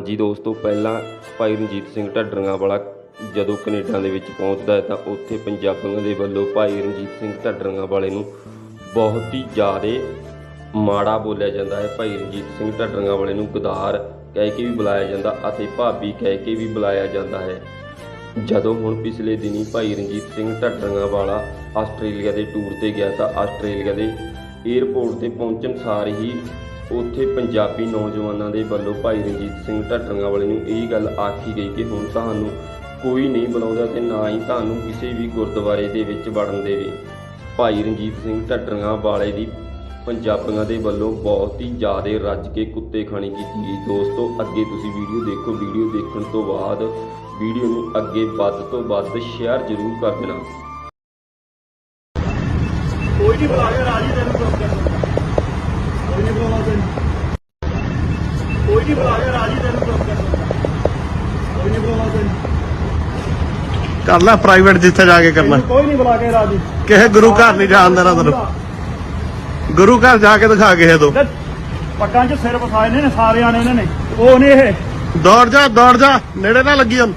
ਹਾਂਜੀ ਦੋਸਤੋ, ਪਹਿਲਾਂ ਭਾਈ ਰਣਜੀਤ ਸਿੰਘ ਢੱਡਰੀਆਂ ਵਾਲਾ ਜਦੋਂ ਕੈਨੇਡਾ ਦੇ ਵਿੱਚ ਪਹੁੰਚਦਾ ਹੈ ਤਾਂ ਉੱਥੇ ਪੰਜਾਬੀਆਂ ਦੇ ਵੱਲੋਂ ਭਾਈ ਰਣਜੀਤ ਸਿੰਘ ਢੱਡਰੀਆਂ ਵਾਲੇ ਨੂੰ ਬਹੁਤ ਹੀ ਜ਼ਿਆਦਾ ਮਾੜਾ ਬੋਲਿਆ ਜਾਂਦਾ ਹੈ। ਭਾਈ ਰਣਜੀਤ ਸਿੰਘ ਢੱਡਰੀਆਂ ਵਾਲੇ ਨੂੰ ਗਦਾਰ ਕਹਿ ਕੇ ਵੀ ਬੁਲਾਇਆ ਜਾਂਦਾ ਅਤੇ ਭਾਬੀ ਕਹਿ ਕੇ ਵੀ ਬੁਲਾਇਆ ਜਾਂਦਾ ਹੈ। ਜਦੋਂ ਹੁਣ ਪਿਛਲੇ ਦਿਨੀ ਭਾਈ ਰਣਜੀਤ ਸਿੰਘ ਢੱਡਰੀਆਂ ਵਾਲਾ ਆਸਟ੍ਰੇਲੀਆ ਦੇ ਟੂਰ ਤੇ ਗਿਆ ਤਾਂ ਆਸਟ੍ਰੇਲੀਆ ਦੇ 에ਅਰਪੋਰਟ ਤੇ ਪਹੁੰਚਣ ਸਾਰ ਹੀ ਉੱਥੇ ਪੰਜਾਬੀ ਨੌਜਵਾਨਾਂ ਦੇ ਵੱਲੋਂ ਭਾਈ ਰਣਜੀਤ ਸਿੰਘ ਢੱਡਰੀਆਂ ਵਾਲੇ ਨੂੰ ਇਹ ਗੱਲ ਆਖੀ ਗਈ ਕਿ ਹੁਣ ਤੁਹਾਨੂੰ ਕੋਈ ਨਹੀਂ ਬੁਲਾਉਂਦਾ ਤੇ ਨਾ ਹੀ ਤੁਹਾਨੂੰ ਕਿਸੇ ਵੀ ਗੁਰਦੁਆਰੇ ਦੇ ਵਿੱਚ ਵੜਨ ਦੇਵੇ। ਭਾਈ ਰਣਜੀਤ ਸਿੰਘ ਢੱਡਰੀਆਂ ਵਾਲੇ ਦੀ ਪੰਜਾਬੀਆਂ ਦੇ ਵੱਲੋਂ ਬਹੁਤ ਹੀ ਜ਼ਿਆਦਾ ਰੱਜ ਕੇ ਕੁੱਤੇ ਖਾਣੀ ਕੀਤੀ ਗਈ। ਦੋਸਤੋ, ਅੱਗੇ ਤੁਸੀਂ ਵੀਡੀਓ ਦੇਖੋ। ਵੀਡੀਓ ਦੇਖਣ ਤੋਂ ਬਾਅਦ ਵੀਡੀਓ ਨੂੰ ਅੱਗੇ ਵੱਧ ਤੋਂ ਵੱਧ ਸ਼ੇਅਰ ਜ਼ਰੂਰ ਕਰ ਦੇਣਾ। ਕੋਈ ਨਹੀਂ ਬੁਲਾ ਰਾਜੀ ਤੈਨੂੰ ਕਰ ਕੋਈ ਨਹੀਂ ਬੁਲਾਉਣਾ ਤੈਨੂੰ ਕੋਈ ਨਹੀਂ ਬੁਲਾ ਕੇ ਰਾਜੀ ਤੈਨੂੰ ਚੁੱਪ ਕਰ ਕੋਈ ਨਹੀਂ ਬੁਲਾਉਣਾ ਤੈਨੂੰ ਕਰ ਲੈ ਪ੍ਰਾਈਵੇਟ ਜਿੱਥੇ ਜਾ ਕੇ ਕਰਨਾ। ਕੋਈ ਨਹੀਂ ਬੁਲਾ ਕੇ ਰਾਜੀ। ਕਿਸੇ ਗੁਰੂ ਘਰ ਨਹੀਂ ਜਾਣ ਦੇਣਾ ਤੈਨੂੰ। ਗੁਰੂ ਘਰ ਜਾ ਕੇ ਦਿਖਾ ਤੋਂ। ਤੇ ਪੱਗਾਂ 'ਚ ਸਿਰ ਵਸਾਏ ਨੇ ਸਾਰਿਆਂ ਨੇ ਨੇ ਉਹ ਨੇ ਇਹ। ਦੌੜ ਜਾ ਦੌੜ ਜਾ। ਨੇੜੇ ਨਾ ਲੱਗੀ ਉਹਨੂੰ।